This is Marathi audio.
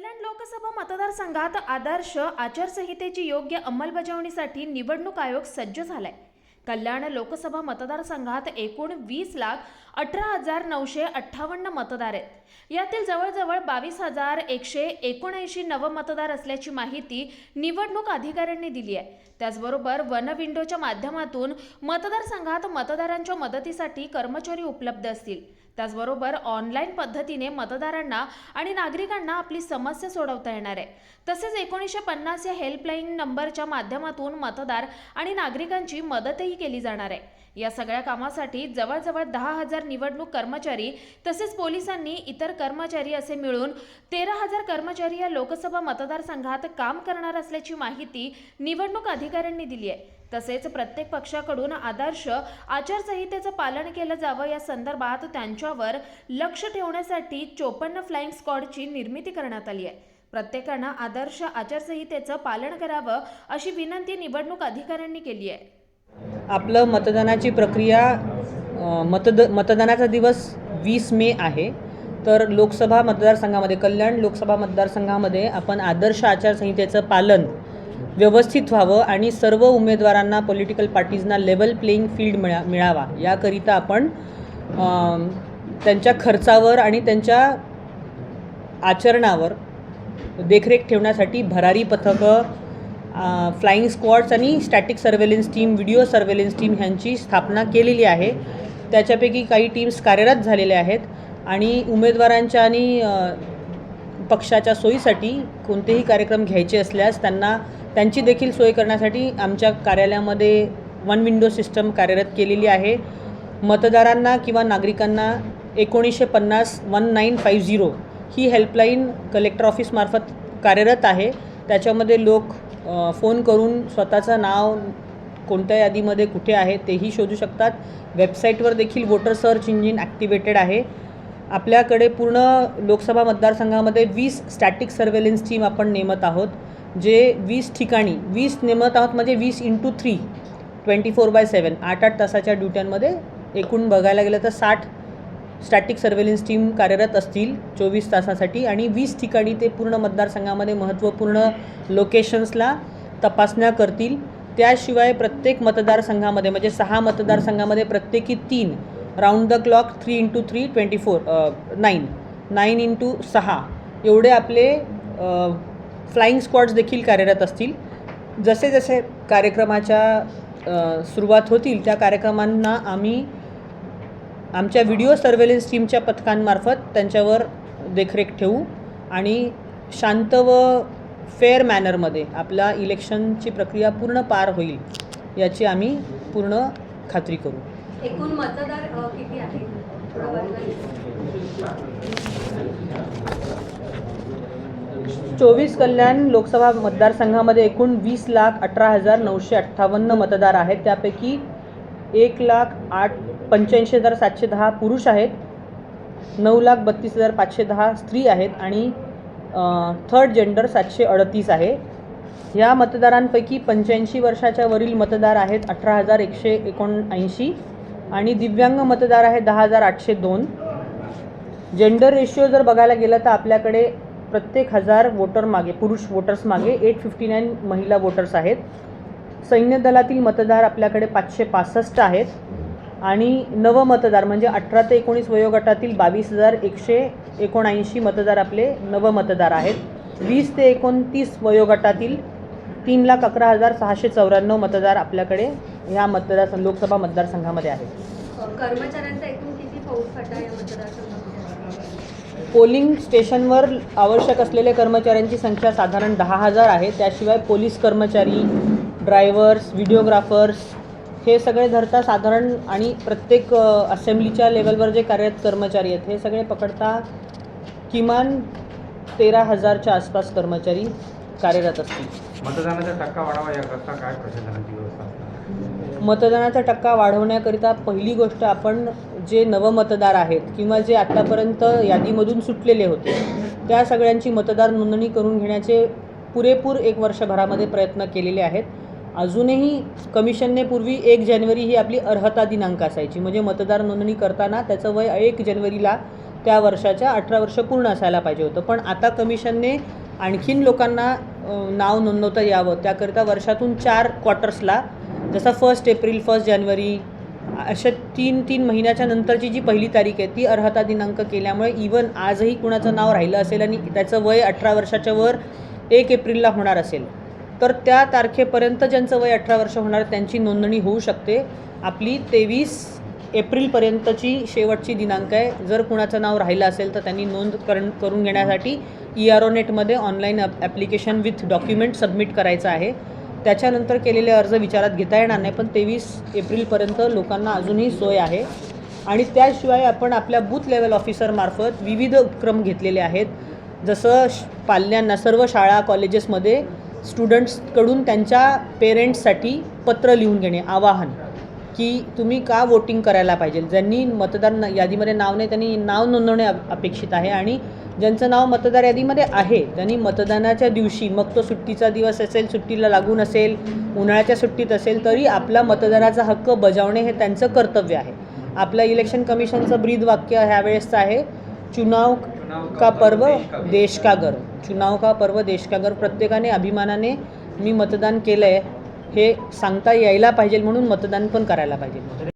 कल्याण लोकसभा मतदारसंघात आदर्श आचारसंहितेची योग्य अंमलबजावणीसाठी निवडणूक आयोग सज्ज झालाय. कल्याण लोकसभा मतदारसंघात एकूण वीस लाख अठरा हजार नऊशे अठ्ठावन्न मतदार आहेत. यातील जवळजवळ बावीस हजार एकशे एकोणऐंशी नवमतदार असल्याची माहिती निवडणूक अधिकाऱ्यांनी दिली आहे. त्याचबरोबर वन विंडोच्या माध्यमातून मतदारसंघात मतदारांच्या मदतीसाठी कर्मचारी उपलब्ध असतील. त्याचबरोबर ऑनलाईन पद्धतीने मतदारांना आणि नागरिकांना आपली समस्या सोडवता येणार आहे. तसेच एकोणीसशे पन्नास या हेल्पलाईन नंबरच्या माध्यमातून मतदार आणि नागरिकांची मदतही केली जाणार आहे. या सगळ्या कामासाठी जवळजवळ दहा हजार निवडणूक कर्मचारी तसेच पोलिसांनी इतर कर्मचारी असे मिळून तेरा हजार कर्मचारी या लोकसभा मतदारसंघात काम करणार असल्याची माहिती निवडणूक अधिकाऱ्यांनी दिली आहे. तसेच प्रत्येक पक्षाकडून आदर्श आचारसंहितेचं पालन केलं जावं या संदर्भात त्यांच्यावर लक्ष ठेवण्यासाठी चोपन्न फ्लाइंग स्क्वॉडची निर्मिती करण्यात आली आहे. प्रत्येकानं आदर्श आचारसंहितेचं पालन करावं अशी विनंती निवडणूक अधिकाऱ्यांनी केली आहे. आपलं मतदानाची प्रक्रिया मतद मतदानाचा दिवस वीस मे आहे. तर लोकसभा मतदारसंघामध्ये कल्याण लोकसभा मतदारसंघामध्ये आपण आदर्श आचारसंहितेचं पालन व्यवस्थित व्हावं आणि सर्व उमेदवारांना पॉलिटिकल पार्टीजना लेवल प्लेईंग फील्ड मिळा मिळावा. याकरिता आपण त्यांच्या खर्चावर आणि त्यांच्या आचरणावर देखरेख ठेवण्यासाठी भरारी पथकं फ्लाईंग स्क्वॉड्स आणि static surveillance team video surveillance team ह्यांची स्थापना केलेली आहे. त्याच्यापैकी काही टीम्स कार्यरत झालेल्या आहेत. आणि उमेदवारांच्या आणि पक्षाच्या सोयीसाठी कोणतेही कार्यक्रम घ्यायचे असल्यास त्यांना त्यांची देखील सोय करण्यासाठी आमच्या कार्यालयामध्ये वन विंडो सिस्टम कार्यरत केलेली आहे. मतदारांना किंवा नागरिकांना एकोणीसशे पन्नास वन नाईन फाईव्ह झिरो ही हेल्पलाईन कलेक्टर ऑफिसमार्फत कार्यरत आहे. त्याच्यामध्ये लोक फोन करून स्वतःचं नाव कोणत्या यादीमध्ये कुठे आहे तेही शोधू शकतात. वेबसाईटवर देखील वोटर सर्च इंजिन ॲक्टिवेटेड आहे. आपल्याकडे पूर्ण लोकसभा मतदारसंघामध्ये वीस स्टॅटिक सर्वेलन्स टीम आपण नेमत आहोत जे वीस ठिकाणी वीस नेमत आहोत म्हणजे वीस into three twenty four by seven आठ आठ तासाच्या ड्युट्यांमध्ये एकूण बघायला गेलं तर साठ स्टॅटिक सर्वेलन्स टीम कार्यरत असतील चोवीस तासासाठी आणि वीस ठिकाणी ते पूर्ण मतदारसंघामध्ये महत्त्वपूर्ण लोकेशन्सला तपासण्या करतील. त्याशिवाय प्रत्येक मतदारसंघामध्ये म्हणजे सहा मतदारसंघामध्ये प्रत्येकी तीन round the clock three into three twenty four nine nine into सहा. एवढे आपले फ्लाईंग स्क्वॉड्स देखील कार्यरत असतील. जसे जसे कार्यक्रमाच्या सुरुवात होतील त्या कार्यक्रमांना आम्ही आमच्या व्हिडिओ सर्वेलन्स टीमच्या पथकांमार्फत त्यांच्यावर देखरेख ठेवू आणि शांत व फेअर मॅनरमध्ये आपला इलेक्शनची प्रक्रिया पूर्ण पार होईल याची आम्ही पूर्ण खात्री करू. एकूण मतदार किती वर्ग चोवीस कल्याण लोकसभा मतदारसंघामध्ये एकूण वीस लाख अठरा हजार नऊशे अठ्ठावन्न मतदार आहेत. त्यापैकी एक लाख आठ पंच्याऐंशी हजार सातशे दहा पुरुष आहेत. नऊ लाख बत्तीस हजार पाचशे दहा स्त्री आहेत आणि थर्ड जेंडर सातशे अडतीस आहे. ह्या मतदारांपैकी पंच्याऐंशी वर्षाच्या वरील मतदार आहेत अठरा हजार एकशे एकोणऐंशी आणि दिव्यांग मतदार आहे दहा हजार आठशे दोन. जेंडर रेशिओ जर बघायला गेलं तर आपल्याकडे प्रत्येक हजार वोटर मागे पुरुष वोटर्स मागे एट फिफ्टी नाईन महिला वोटर्स आहेत. सैन्य दलातील मतदार आपल्याकडे पाचशे पासष्ट आहेत. आणि नवमतदार म्हणजे अठरा ते एकोणीस वयोगटातील बावीस हजार एकशे एकोणऐंशी मतदार आपले नवमतदार आहेत. वीस ते एकोणतीस वयोगटातील तीन लाख अकरा हजार सहाशे चौऱ्याण्णव मतदार आपल्याकडे ह्या मतदार लोकसभा मतदारसंघामध्ये आहेत. अ, कर्मचाऱ्यांचा एकूण किती फौजफाटा या मतदारसंघामध्ये? पोलिंग स्टेशनवर आवश्यक असलेले कर्मचाऱ्यांची संख्या साधारण दहा हजार आहे. त्याशिवाय पोलीस कर्मचारी ड्रायव्हर्स व्हिडिओग्राफर्स हे सगळे धरता साधारण आणि प्रत्येक असेंब्लीच्या लेवलवर जे कार्यरत कर्मचारी आहेत हे सगळे पकडता किमान तेरा हजारच्या आसपास कर्मचारी कार्यरत असतील मतदानाचा टक्का वाढावा याकरता काय प्रशासनाची व्यवस्था? मतदानाचा टक्का वाढवण्याकरिता पहिली गोष्ट आपण जे नवमतदार आहेत किंवा जे आत्तापर्यंत यादीमधून सुटलेले होते त्या सगळ्यांची मतदार नोंदणी करून घेण्याचे पुरेपूर एक वर्षभरामध्ये प्रयत्न केलेले आहेत अजूनही कमिशनने पूर्वी एक जानेवारी ही आपली अर्हता दिनांक असायची. म्हणजे मतदार नोंदणी करताना त्याचं वय एक जानेवारीला त्या वर्षाच्या अठरा वर्ष पूर्ण असायला पाहिजे होतं. पण आता कमिशनने आणखीन लोकांना नाव नोंदवता यावं. त्याकरिता वर्षातून चार क्वार्टर्सला जसं फर्स्ट एप्रिल फर्स्ट जानेवारी अशा तीन तीन महिन्याच्या नंतरची जी पहिली तारीख आहे ती अर्हता दिनांक केल्यामुळे इवन आजही कुणाचं नाव राहिलं असेल आणि त्याचं वय अठरा वर्षाच्या वर एक एप्रिलला होणार असेल. तर त्या तारखेपर्यंत ज्यांचं वय अठरा वर्ष होणार त्यांची नोंदणी होऊ शकते. आपली तेवीस एप्रिलपर्यंतची शेवटची दिनांक आहे. जर कुणाचं नाव राहिलं असेल तर त्यांनी नोंद करण करून घेण्यासाठी E R O नेटमध्ये online application with document submit करायचं आहे. त्याच्यानंतर केलेले अर्ज विचारात घेता येणार नाही पण तेवीस एप्रिलपर्यंत लोकांना अजूनही सोय आहे. आणि त्याशिवाय आपण आपल्या बूथ लेवल ऑफिसरमार्फत विविध उपक्रम घेतलेले आहेत. जसं श- पाल्यांना सर्व शाळा कॉलेजेसमध्ये स्टुडंट्सकडून त्यांच्या पेरेंट्ससाठी पत्र लिहून घेणे आवाहन की तुम्ही का वोटिंग करायला पाहिजे? ज्यांनी मतदार न- यादीमध्ये नाव नाही त्यांनी नाव नोंदवणे अप- अपेक्षित आहे आणि ज्यांचं नाव मतदार यादीमध्ये आहे त्यांनी मतदानाच्या दिवशी मग तो सुट्टीचा दिवस असेल सुट्टीला लागून असेल उन्हाळ्याच्या सुट्टीत असेल तरी आपला मतदानाचा हक्क बजावणे हे त्यांचं कर्तव्य आहे. आपलं इलेक्शन कमिशनचं ब्रीद वाक्य ह्यावेळेसचं आहे चुनाव का पर्व देश का गर्व चुनाव का पर्व देश का गर्व प्रत्येकाने अभिमानाने मी मतदान केलं आहे हे सांगता यायला पाहिजे म्हणून मतदान पण करायला पाहिजे.